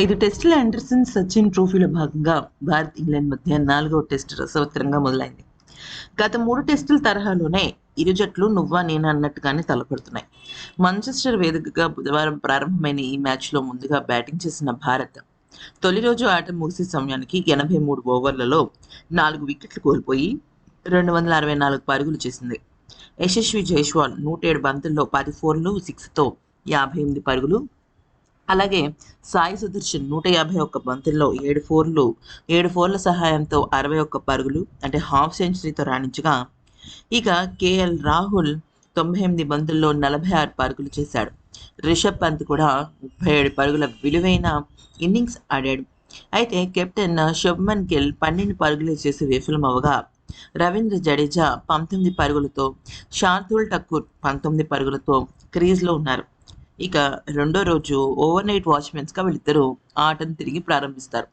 ఐదు టెస్టుల ఆండర్సన్ సచిన్ ట్రోఫీలో భాగంగా భారత్ ఇంగ్లాండ్ మధ్య నాలుగవ టెస్టు రసవత్తరంగా మొదలైంది. గత మూడు టెస్టుల తరహాలోనే ఇరు జట్లు నువ్వా నేనా అన్నట్టుగానే తలపడుతున్నాయి. మాంచెస్టర్ వేదికగా బుధవారం ప్రారంభమైన ఈ మ్యాచ్లో ముందుగా బ్యాటింగ్ చేసిన భారత్ తొలి రోజు ఆట ముగిసే సమయానికి ఎనభై మూడు ఓవర్లలో నాలుగు వికెట్లు కోల్పోయి రెండు వందల అరవై నాలుగు పరుగులు చేసింది. యశస్వి జైస్వాల్ నూట ఏడు బంతుల్లో పది ఫోర్లు సిక్స్తో యాభై ఎనిమిది పరుగులు అలాగే సాయి సుదర్శన్ నూట యాభై ఒక్క బంతుల్లో ఏడు ఫోర్లు ఏడు ఫోర్ల సహాయంతో అరవై ఒక్క పరుగులు అంటే హాఫ్ సెంచరీతో రాణించగా ఇక కేఎల్ రాహుల్ తొంభై ఎనిమిది బంతుల్లో నలభై ఆరు పరుగులు చేశాడు. రిషబ్ పంత్ కూడా ముప్పై ఏడు పరుగుల విలువైన ఇన్నింగ్స్ ఆడాడు. అయితే కెప్టెన్ శుభ్మన్ గిల్ పన్నెండు పరుగులు చేసి విఫలమవగా రవీంద్ర జడేజా పంతొమ్మిది పరుగులతో శార్దుల్ ఠక్కూర్ పంతొమ్మిది పరుగులతో క్రీజ్లో ఉన్నారు. ఇక రెండో రోజు ఓవర్ నైట్ వాచ్మెన్స్గా వీళ్ళిద్దరూ ఆటను తిరిగి ప్రారంభిస్తారు.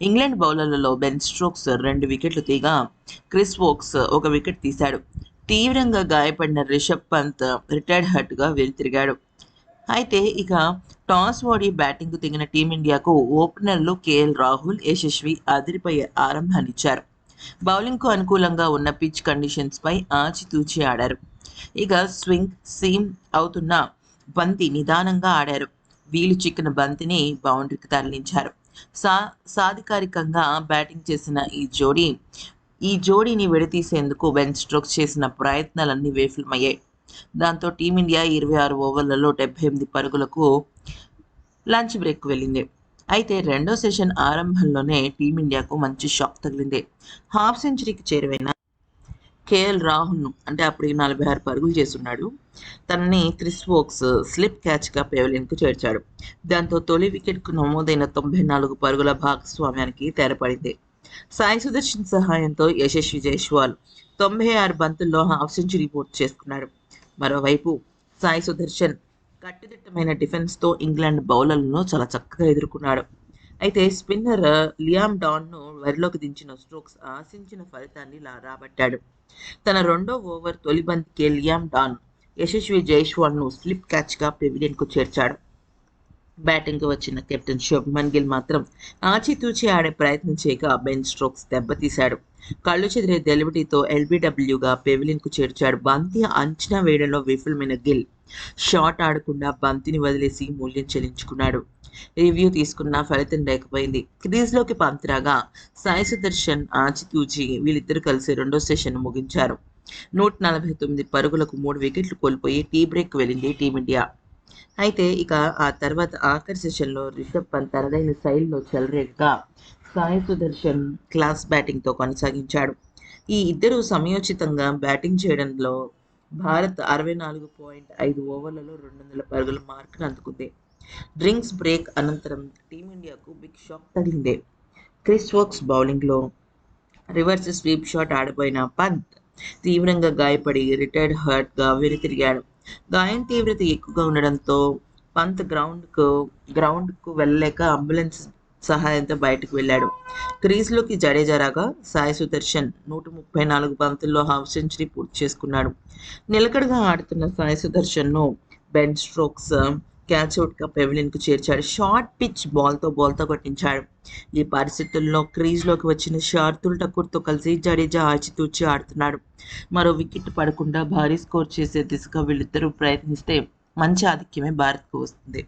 ఇంగ్లాండ్ బౌలర్లలో బెన్ స్ట్రోక్స్ రెండు వికెట్లు తీగా క్రిస్ వోక్స్ ఒక వికెట్ తీశాడు. తీవ్రంగా గాయపడిన రిషబ్ పంత్ రిటైర్డ్ హర్ట్గా వెలుతిరిగాడు. అయితే ఇక టాస్ ఓడి బ్యాటింగ్కు దిగిన టీమిండియాకు ఓపెనర్లు కేఎల్ రాహుల్ యశస్వి అదిరిపోయే ఆరంభాన్నిచ్చారు. బౌలింగ్కు అనుకూలంగా ఉన్న పిచ్ కండిషన్స్పై ఆచితూచి ఆడారు. ఇక స్వింగ్ సీమ్ అవుతున్న బంతి నిదానంగా ఆడారు. వీలు చిక్కిన బంతిని బౌండరీకి తరలించారు. సా సాధికారికంగా బ్యాటింగ్ చేసిన ఈ జోడీ ఈ జోడీని విడతీసేందుకు బెన్ స్ట్రోక్స్ చేసిన ప్రయత్నాలన్నీ విఫలమయ్యాయి. దాంతో టీమిండియా ఇరవై ఆరు ఓవర్లలో డెబ్బై ఎనిమిది పరుగులకు లంచ్ బ్రేక్ వెళ్ళింది. అయితే రెండో సెషన్ ఆరంభంలోనే టీమిండియాకు మంచి షాక్ తగిలింది. హాఫ్ సెంచరీకి చేరువైన కేఎల్ రాహుల్ను అంటే అప్పుడు నలభై ఆరు పరుగులు చేస్తున్నాడు. తనని క్రిస్ వోక్స్ స్లిప్ క్యాచ్గా పెవలియన్కు చేర్చాడు. దాంతో తొలి వికెట్కు నమోదైన తొంభై నాలుగు పరుగుల భాగస్వామ్యానికి తెరపడింది. సాయి సుదర్శన్ సహాయంతో యశస్వి జైస్వాల్ తొంభై ఆరు బంతుల్లో హాఫ్ సెంచరీ పూర్తి చేసుకున్నాడు. మరోవైపు సాయి సుదర్శన్ కట్టుదిట్టమైన డిఫెన్స్తో ఇంగ్లాండ్ బౌలర్లను చాలా చక్కగా ఎదుర్కొన్నాడు. అయితే స్పిన్నర్ లియామ్ డాన్ను వరిలోకి దించిన స్ట్రోక్స్ ఆశించిన ఫలితాన్ని రాబట్టాడు. తన రెండో ఓవర్ తొలి బంతికే లియామ్ డాన్ యశస్వి జైస్వాల్ను స్లిప్ క్యాచ్గా పెవిలియన్కు చేర్చాడు. బ్యాటింగ్కి వచ్చిన కెప్టెన్ శుభ్మన్ గిల్ మాత్రం ఆచితూచి ఆడే ప్రయత్నం చేయగా బెన్ స్ట్రోక్స్ దెబ్బతీశాడు. కళ్ళు చెదిరే డెలివరీతో ఎల్బీడబ్ల్యూగా పెవిలియన్కు చేర్చాడు. బంతి అంచనా వేయడంలో విఫలమైన గిల్ షాట్ ఆడకుండా బంతిని వదిలేసి మూల్యం చెల్లించుకున్నాడు. రివ్యూ తీసుకున్న ఫలితం లేకపోయింది. క్రీజ్లోకి పంతరాగా సాయి సుదర్శన్ ఆచితూచి వీళ్ళిద్దరూ కలిసి రెండో సెషన్ ముగించారు. నూట నలభై తొమ్మిది పరుగులకు మూడు వికెట్లు కోల్పోయి టీ బ్రేక్ వెళ్ళింది టీమిండియా. అయితే ఇక ఆ తర్వాత ఆఖరి సెషన్లో రిషబ్ పంత్ తనదైన శైలిలో చెలరేగ్గా సాయి సుదర్శన్ క్లాస్ బ్యాటింగ్తో కొనసాగించాడు. ఈ ఇద్దరు సమయోచితంగా బ్యాటింగ్ చేయడంలో భారత్ అరవై నాలుగు పాయింట్ ఐదు ఓవర్లలో రెండు వందల పరుగుల మార్కును అందుకుంది. డ్రింక్స్ బ్రేక్ అనంతరం టీమిండియాకు బిగ్ షాక్ తగిలింది. క్రిస్ వోక్స్ బౌలింగ్లో రివర్స్ స్వీప్ షాట్ ఆడిపోయిన పంత్ తీవ్రంగా గాయపడి రిటైర్డ్ హర్ట్గా వెనుతిరిగాడు. గాయం తీవ్రత ఎక్కువగా ఉండడంతో పంత్ గ్రౌండ్కు గ్రౌండ్కు వెళ్ళలేక అంబులెన్స్ సహాయంతో బయటకు వెళ్ళాడు. క్రీజ్లోకి జడేజా రాగా సాయి సుదర్శన్ నూట ముప్పై నాలుగు బంతుల్లో హాఫ్ సెంచరీ పూర్తి చేసుకున్నాడు. నిలకడగా ఆడుతున్న సాయి సుదర్శన్ను బెన్ స్ట్రోక్స్ క్యాచ్ అవుట్గా పెవిలియన్కు చేర్చాడు. షార్ట్ పిచ్ బాల్తో బాల్తో కొట్టించాడు. ఈ పరిస్థితుల్లో క్రీజ్లోకి వచ్చిన షార్తుల్ టకూర్తో కలిసి జడేజా ఆచితూచి ఆడుతున్నాడు. మరో వికెట్ పడకుండా భారీ స్కోర్ చేసే దిశగా వీళ్ళిద్దరూ ప్రయత్నిస్తే మంచి ఆధిక్యమే భారత్కు వస్తుంది.